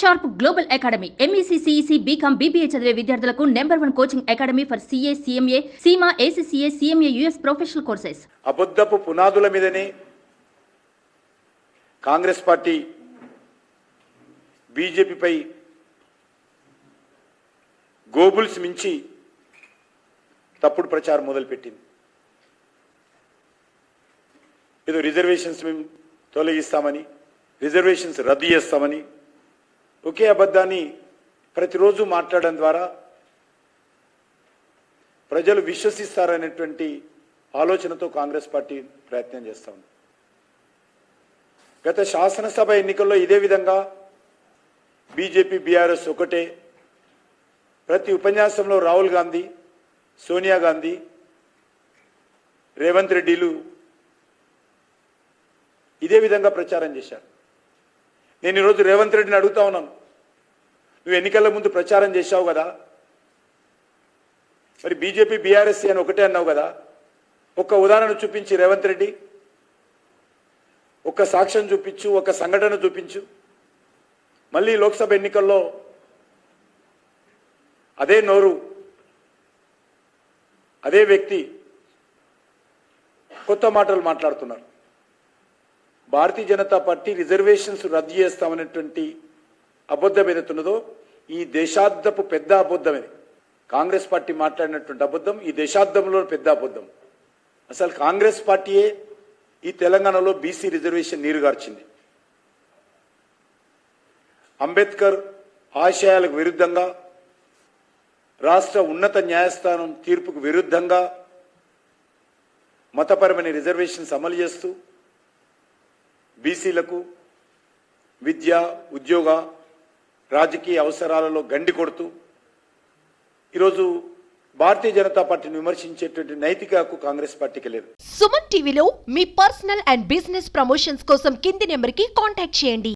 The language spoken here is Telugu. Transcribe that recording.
Sharp global academy MEC CEC BCom BBA చదివే విద్యార్థులకు number one coaching academy for CA CMA CIMA ACCA CMA US professional courses. అబద్ధపు పునాదుల మీదనే కాంగ్రెస్ పార్టీ బీజేపీపై గోబుల్స్ మించి తప్పుడు ప్రచారం మొదలుపెట్టింది. ఏదో రిజర్వేషన్స్ మేము తొలగిస్తామని రిజర్వేషన్స్ రద్దు చేస్తామని ఒకే అబద్ధాన్ని ప్రతిరోజు మాట్లాడడం ద్వారా ప్రజలు విశ్వసిస్తారనేటువంటి ఆలోచనతో కాంగ్రెస్ పార్టీ ప్రయత్నం చేస్తా ఉంది. గత శాసనసభ ఎన్నికల్లో ఇదే విధంగా బీజేపీ బీఆర్ఎస్ ఒకటే. ప్రతి ఉపన్యాసంలో రాహుల్ గాంధీ సోనియా గాంధీ రేవంత్ రెడ్డిలు ఇదే విధంగా ప్రచారం చేశారు. నేను ఈరోజు రేవంత్ రెడ్డిని అడుగుతా ఉన్నాను. నువ్వు ఎన్నికల ముందు ప్రచారం చేశావు కదా? మరి బీజేపీ బీఆర్ఎస్ అని ఒకటే అన్నావు కదా? ఒక్క ఉదాహరణ చూపించి రేవంత్ రెడ్డి. ఒక సాక్ష్యం చూపించు ఒక సంఘటన చూపించు. మళ్ళీ లోక్సభ ఎన్నికల్లో అదే నోరు అదే వ్యక్తి కొత్త మాటలు మాట్లాడుతున్నారు. భారతీయ జనతా పార్టీ రిజర్వేషన్స్ రద్దు చేస్తామనేటువంటి అబద్ధం ఏదైతున్నదో ఈ దేశార్థపు పెద్ద అబద్ధం కాంగ్రెస్ పార్టీ మాట్లాడినటువంటి అబద్ధం ఈ దేశార్థంలో పెద్ద అబద్ధం. అసలు కాంగ్రెస్ పార్టీయే ఈ తెలంగాణలో బీసీ రిజర్వేషన్ నీరుగార్చింది అంబేద్కర్ ఆశయాలకు విరుద్ధంగా రాష్ట్ర ఉన్నత న్యాయస్థానం తీర్పుకు విరుద్ధంగా మతపరమైన రిజర్వేషన్స్ అమలు చేస్తూ బీసీలకు విద్య ఉద్యోగ రాజకీయ అవసరాలలో గండి కొడుతూ ఈరోజు భారతీయ జనతా పార్టీని విమర్శించేటువంటి నైతిక హక్కు కాంగ్రెస్ పార్టీకి లేదు. సుమన్ టీవీలో మీ పర్సనల్ అండ్ బిజినెస్ ప్రమోషన్స్ కోసం కింది నెంబర్కి కాంటాక్ట్ చేయండి.